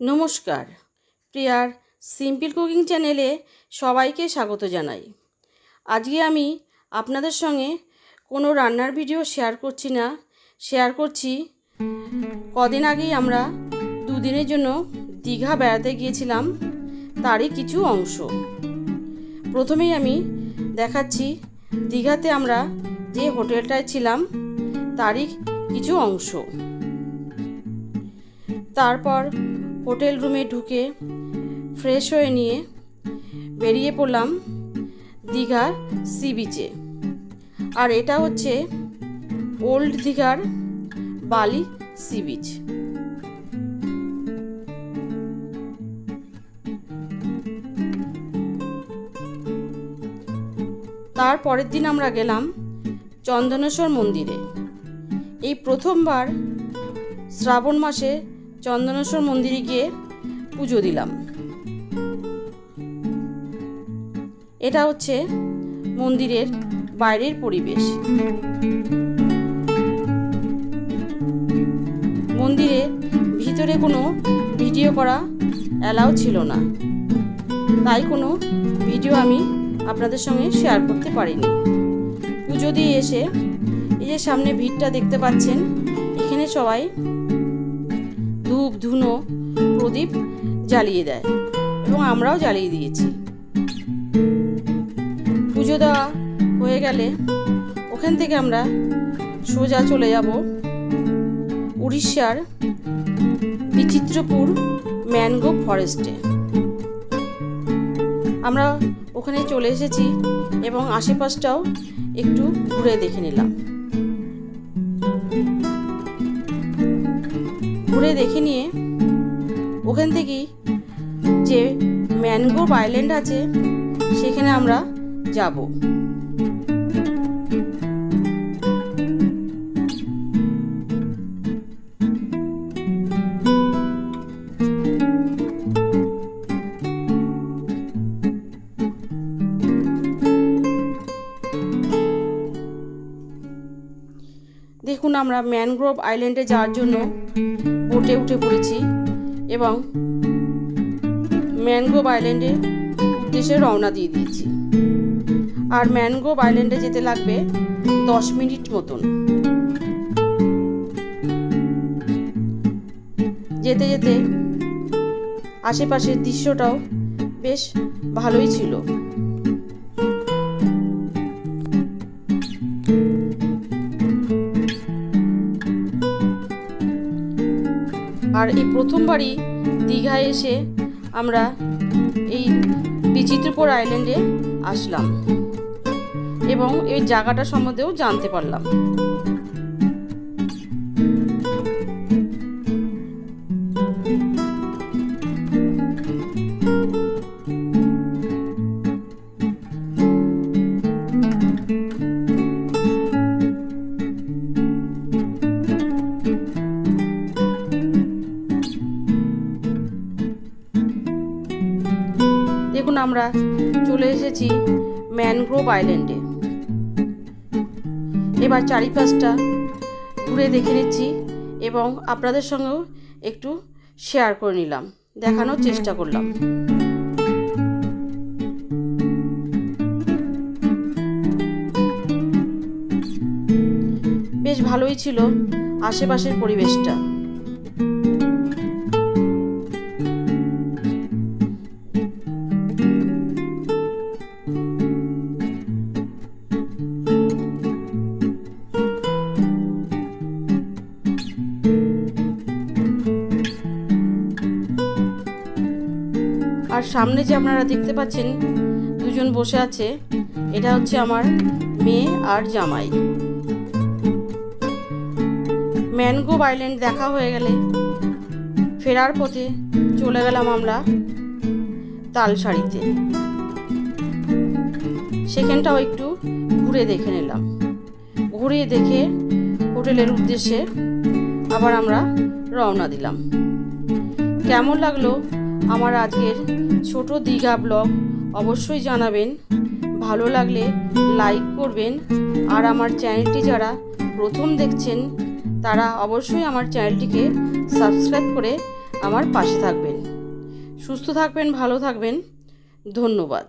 নমস্কার। প্রিয়ার simple cooking চ্যানেলে সবাইকে স্বাগত জানাই। আজকে আমি আপনাদের সঙ্গে কোনো রান্নার ভিডিও শেয়ার করছি না। শেয়ার করছি, কদিন আগেই আমরা দুদিনের জন্য দীঘা বেড়াতে গিয়েছিলাম, তারই কিছু অংশ। প্রথমেই আমি দেখাচ্ছি, দীঘাতে আমরা যে হোটেলটায় ছিলাম, তারই কিছু অংশ। তারপর হোটেল রুমে ঢুকে ফ্রেশ হয়ে নিয়ে বেরিয়ে পড়লাম দীঘার সি বিচে। আর এটা হচ্ছে ওল্ড দীঘার বালি সি বিচ। তার পরের দিন আমরা গেলাম চন্দনেশ্বর মন্দিরে। এই প্রথমবার শ্রাবণ মাসে চন্দনেশ্বর মন্দিরে গিয়ে পুজো দিলাম। এটা হচ্ছে মন্দিরের বাইরের পরিবেশ। মন্দিরে ভিতরে কোনো ভিডিও করা অ্যালাউ ছিল না। তাই কোনো ভিডিও আমি আপনাদের সঙ্গে শেয়ার করতে পারিনি। পুজো দিয়ে এসে এই যে সামনে ভিড়টা দেখতে পাচ্ছেন, এখানে সবাই ধূপ, ধুনো, প্রদীপ জ্বালিয়ে দেয় এবং আমরাও জ্বালিয়ে দিয়েছি। পুজো দেওয়া হয়ে গেলে ওখান থেকে আমরা সোজা চলে যাব উড়িষ্যার বিচিত্রপুর ম্যানগ্রোভ ফরেস্টে। আমরা ওখানে চলে এসেছি এবং আশেপাশটাও একটু ঘুরে দেখে নিলাম। ঘুরে দেখে নিয়ে ওখান থেকেই যে ম্যানগ্রোভ আইল্যান্ড আছে সেখানে আমরা যাব। দেখুন আমরা ম্যানগ্রোভ আইল্যান্ডে যাওয়ার জন্য বোটে উঠে পড়েছি এবং ম্যানগ্রোভ আইল্যান্ডের উদ্দেশ্যে রওনা দিয়ে দিয়েছি। আর ম্যানগ্রোভ আইল্যান্ডে যেতে লাগবে দশ মিনিট মতন। যেতে যেতে আশেপাশের দৃশ্যটাও বেশ ভালোই ছিল। আর এই প্রথমবারই দীঘায় এসে আমরা এই বিচিত্রপুর আইল্যান্ডে আসলাম এবং এই জায়গাটা সম্বন্ধেও জানতে পারলাম। দেখুন আমরা চলে এসেছি ম্যানগ্রোভ আইল্যান্ডে। এবার চারিপাশটা ঘুরে দেখে নিচ্ছি এবং আপনাদের সঙ্গেও একটু শেয়ার করে নিলাম, দেখানোর চেষ্টা করলাম। বেশ ভালোই ছিল আশেপাশের পরিবেশটা। আর সামনে যে আপনারা দেখতে পাচ্ছেন দুজন বসে আছে, এটা হচ্ছে আমার মেয়ে আর জামাই। ম্যানগ্রোভ আইল্যান্ড দেখা হয়ে গেলে ফেরার পথে চলে গেলাম আমরা তালসারিতে সেখানটাও একটু ঘুরে দেখে নিলাম। ঘুরে দেখে হোটেলের উদ্দেশ্যে আবার আমরা রওনা দিলাম। কেমন লাগল আমার আজকের ছোট দীঘা ব্লগ অবশ্যই জানাবেন। ভালো লাগলে লাইক করবেন। আর আমার চ্যানেলটি যারা প্রথম দেখছেন, তারা অবশ্যই আমার চ্যানেলটিকে সাবস্ক্রাইব করে আমার পাশে থাকবেন। সুস্থ থাকবেন, ভালো থাকবেন। ধন্যবাদ।